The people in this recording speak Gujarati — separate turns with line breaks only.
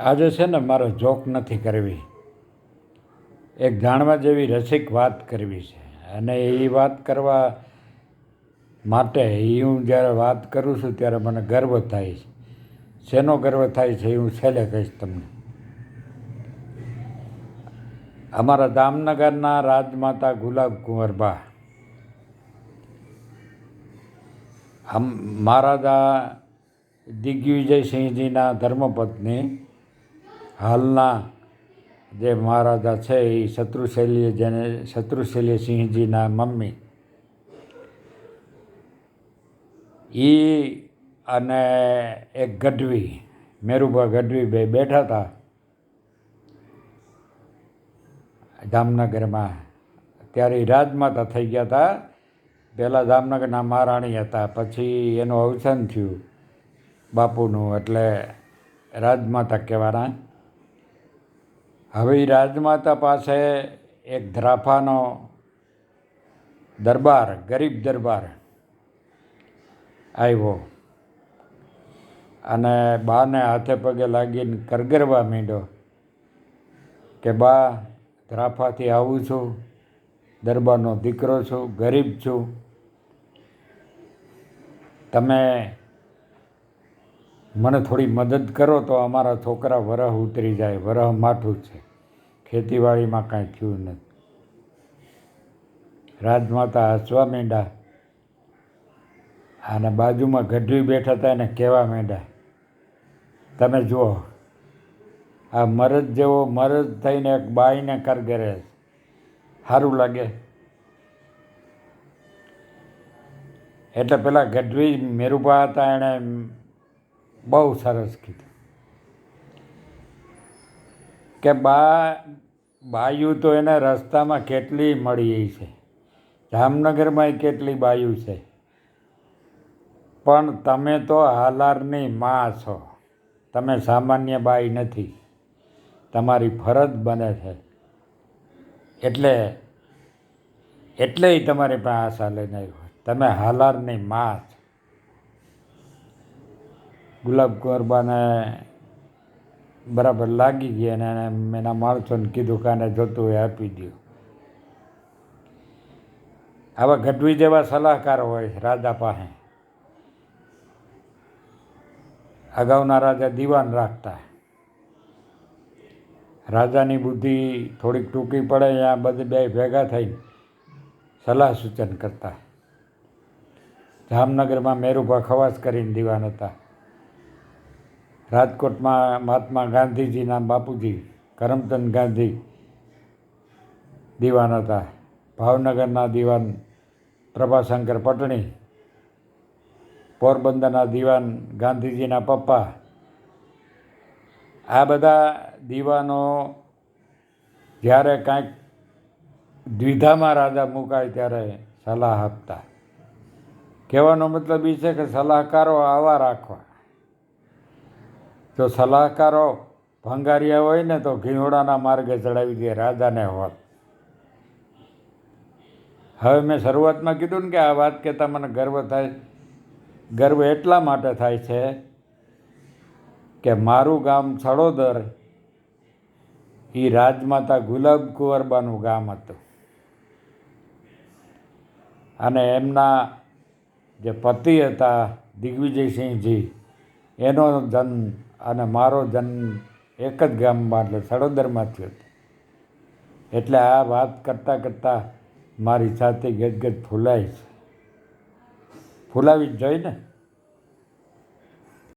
આજે છે ને મારે જોક નથી કરવી. એક જાણવા જેવી રસિક વાત કરવી છે. અને એ વાત કરવા માટે એ હું જ્યારે વાત કરું છું ત્યારે મને ગર્વ થાય છે. શેનો ગર્વ થાય છે એ હું છેલ્લે કહીશ તમને. અમારા જામનગરના રાજમાતા ગુલાબ કુંવરબા આમ મહારાજા દિગ્વિજયસિંહજીના ધર્મપત્ની હાલના જે મહારાજા છે એ શત્રુશૈલી જેને શત્રુશૈલી સિંહજીના મમ્મી. એ અને એક ગઢવી, મેરુભા ગઢવી બે બેઠા હતા. જામનગરમાં. ત્યારે રાજમાતા થઈ ગયા હતા. પહેલાં જામનગરના મહારાણી હતા. પછી એનું અવસાન થયું બાપુનું એટલે રાજમાતા કહેવાના. હવે રાજમાતા પાસે એક ધ્રાફાનો દરબાર, ગરીબ દરબાર આવ્યો. અને બાને હાથે પગે લાગીને કરગરવા માંડ્યો કે, બા, ધ્રાફાથી આવું છું, દરબારનો દીકરો છું, ગરીબ છું. તમે મને થોડી મદદ કરો તો અમારા છોકરા વરહ ઉતરી જાય, વરહ માઠું છે. ખેતીવાડીમાં કાંઈ થયું નથી. રાજમાતા હસવા માંડ્યા. અને બાજુમાં ગઢવી બેઠા હતા એને કહેવા માંડ્યા, તમે જુઓ, આ મરજ જેવો મરજ થઈને એક બાઈને કરગરે સારું લાગે. એટલે પેલા ગઢવી મેરુભા હતા, એણે બહુ સરસ કીધું. કે બા, બાયું તો એને રસ્તામાં કેટલી મળી છે? જામનગરમાં કેટલી બાયું છે? પણ તમે તો હાલારની માં છો. તમે સામાન્ય બાઈ નથી. તમારી ફરજ બને છે. એટલે એટલે તમારી પાસે આશા લઈને આવ્યો તમે હાલારની માં છો. ગુલાબ કુંવરબાને બરાબર લાગી ગઈ અને એને એના માણસોને કીધું કે આને જોતું હોય આપી દો આવા ગઢવી જેવા સલાહકાર હોય રાજા પાસે. અગાઉના રાજા દીવાન રાખતા. રાજાની બુદ્ધિ થોડીક ટૂંકી પડે ત્યાં બધે બે ભેગા થઈને સલાહ સૂચન કરતા. જામનગરમાં મેરુભા ખવાસ કરીને દીવાન હતા. રાજકોટમાં મહાત્મા ગાંધીજીના બાપુજી, કરમચંદ ગાંધી દીવાન હતા. ભાવનગરના દીવાન પ્રભાશંકર પટણી, પોરબંદરના દીવાન ગાંધીજીના પપ્પા. આ બધા દીવાનો જ્યારે કાંઈક દ્વિધામાં રાજા મુકાય ત્યારે સલાહ આપતા. કહેવાનો મતલબ એ છે કે સલાહકારો આવા રાખવા. જો સલાહકારો ભંગારિયા હોય ને તો ઘીહોડાના માર્ગે ચડાવી દે, રાજાને હોત. હવે મેં શરૂઆતમાં કીધું ને કે આ વાત કહેતા મને ગર્વ થાય. ગર્વ એટલા માટે થાય છે કે મારું ગામ સડોદર એ રાજમાતા ગુલાબ કુંવરબાનું ગામ હતું. અને એમના જે પતિ હતા દિગ્વિજયસિંહજી, એનો જન્મ અને મારો જન્મ એક જ ગામમાં, એટલે સડોદરમાં થયો હતો. એટલે આ વાત કરતાં કરતાં મારી સાથે ગદગદ ફૂલાય છે. ફૂલાવી જ જોઈએ ને?